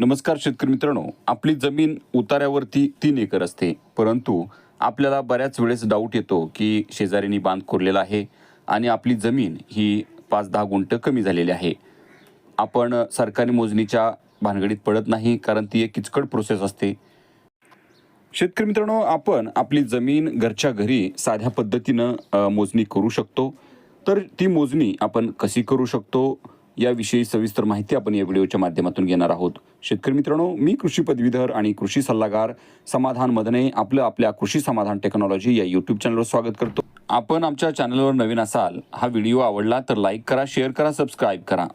नमस्कार शेतकरी मित्रांनो. आपली जमीन उतार्यावरती तीन एकर असते. परंतु आपल्याला बऱ्याच वेळेस डाऊट येतो की शेजाऱ्यांनी बांध कोरलेला आहे आणि आपली जमीन ही पाच दहा गुंट कमी झालेली आहे. आपण सरकारी मोजणीच्या भानगडीत पडत नाही कारण ती एक किचकट प्रोसेस असते. शेतकरी मित्रांनो आपण आपली जमीन घरच्या घरी साध्या पद्धतीनं मोजणी करू शकतो. तर ती मोजणी आपण कशी करू शकतो? याविषयी सविस्तर माहिती आपण या व्हिडिओच्या माध्यमातून घेणार आहोत. शेतकरी मित्रांनो मी कृषी पदवीधर आणि कृषी सल्लागार समाधान मदने आपलं आपल्या कृषी समाधान टेक्नॉलॉजी या यूट्यूब चॅनलवर स्वागत करतो. आपण आमच्या चॅनलवर नवीन असाल हा व्हिडिओ आवडला तर लाईक करा शेअर करा सबस्क्राईब करा.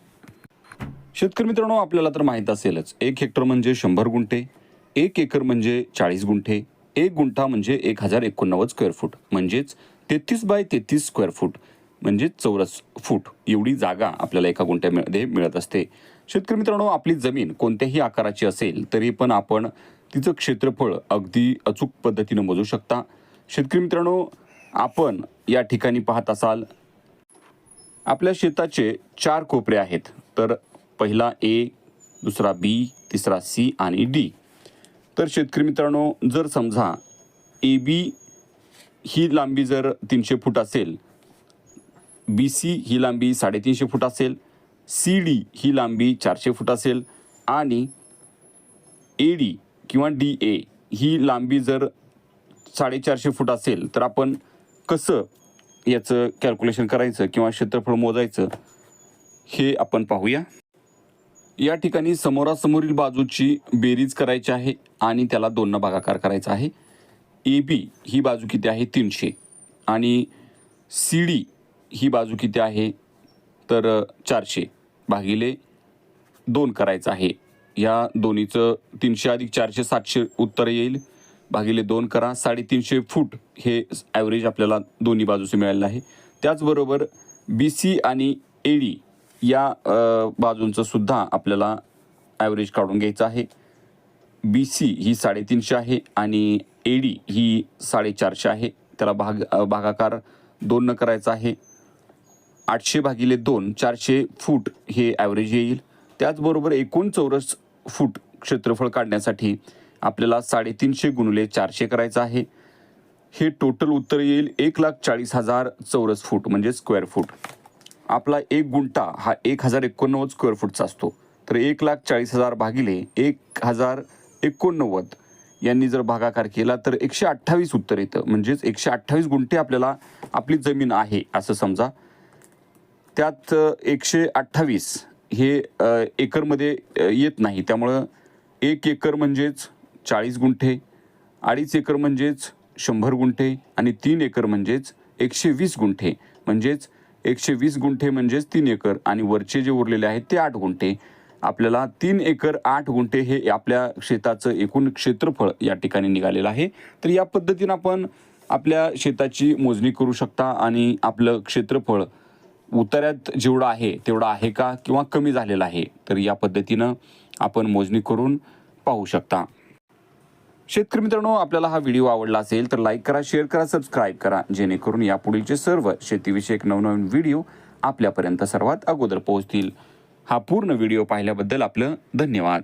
शेतकरी मित्रांनो आपल्याला तर माहीत असेलच एक हेक्टर म्हणजे शंभर गुंठे एक एकर म्हणजे चाळीस गुंठे एक गुंठा म्हणजे एक हजार एकोणनव्वद स्क्वेअर फूट म्हणजेच तेहतीस बाय तेहतीस स्क्वेअर फूट म्हणजे चौरस फूट एवढी जागा आपल्याला एका गुंठ्यामध्ये मिळत असते. शेतकरी मित्रांनो आपली जमीन कोणत्याही आकाराची असेल तरी पण आपण तिचं क्षेत्रफळ अगदी अचूक पद्धतीनं मोजू शकता. शेतकरी मित्रांनो आपण या ठिकाणी पाहत असाल आपल्या शेताचे चार कोपरे आहेत. तर पहिला ए दुसरा बी तिसरा सी आणि डी. तर शेतकरी मित्रांनो जर समजा ए बी ही लांबी जर तीनशे फूट असेल बी सी ही लांबी साडेतीनशे फूट असेल. सी डी ही लांबी चारशे फूट असेल. आणि ए डी किंवा डी ए ही लांबी जर साडेचारशे फूट असेल तर आपण कसं याचं कॅल्क्युलेशन करायचं किंवा क्षेत्रफळ मोजायचं हे आपण पाहूया. या ठिकाणी समोरासमोरील बाजूची बेरीज करायची आहे आणि त्याला दोन भागाकार करायचा आहे. ए बी ही बाजू किती आहे? तीनशे. आणि सी डी ही बाजू किती आहे? तर चारशे भागिले दोन करायचं आहे. या दोन्हीचं तीनशे अधिक चारशे सातशे उत्तर येईल. भागिले दोन करा. साडेतीनशे फूट हे ॲव्हरेज आपल्याला दोन्ही बाजूचं मिळालेलं आहे. त्याचबरोबर बी सी आणि ए डी या बाजूंचं सुद्धा आपल्याला ॲव्हरेज काढून घ्यायचं आहे. बी सी ही साडेतीनशे आहे आणि ए डी ही साडेचारशे आहे. त्याला भाग भागाकार दोन करायचा आहे. आठशे भागिले दोन चारशे फूट हे ॲव्हरेज येईल. त्याचबरोबर एकूण चौरस फूट क्षेत्रफळ काढण्यासाठी आपल्याला साडेतीनशे गुणले चारशे करायचं आहे. हे टोटल उत्तर येईल एक लाख चाळीस हजार चौरस फूट म्हणजे स्क्वेअर फूट आपला एक गुंठा हा एक हजार एकोणनव्वद स्क्वेअर फूटचा असतो. तर एक लाख चाळीस हजार भागिले एक हजार एकोणनव्वद यांनी जर भागाकार केला तर एकशे अठ्ठावीस उत्तर येतं. म्हणजेच एकशे अठ्ठावीस गुंठे आपल्याला आपली जमीन आहे असं समजा. त्यात एकशे अठ्ठावीस हे एकरमध्ये येत नाही. त्यामुळं एक एकर म्हणजेच चाळीस गुंठे अडीच एकर म्हणजेच शंभर गुंठे आणि तीन एकर म्हणजेच एकशे वीस गुंठे. म्हणजेच एकशे वीस गुंठे म्हणजेच तीन एकर आणि वरचे जे उरलेले आहेत ते आठ गुंठे. आपल्याला तीन एकर आठ गुंठे हे आपल्या शेताचं एकूण क्षेत्रफळ या ठिकाणी निघालेलं आहे. तर या पद्धतीनं आपण आपल्या शेताची मोजणी करू शकता आणि आपलं क्षेत्रफळ उतार्यात जेवढं आहे तेवढं आहे का किंवा कमी झालेलं आहे? तर या पद्धतीनं आपण मोजणी करून पाहू शकता. शेतकरी मित्रांनो आपल्याला हा व्हिडिओ आवडला असेल तर लाईक करा शेअर करा सबस्क्राईब करा. जेणेकरून यापुढीलचे सर्व शेतीविषयक नवनवीन व्हिडिओ आपल्यापर्यंत सर्वात अगोदर पोहोचतील. हा पूर्ण व्हिडिओ पाहिल्याबद्दल आपलं धन्यवाद.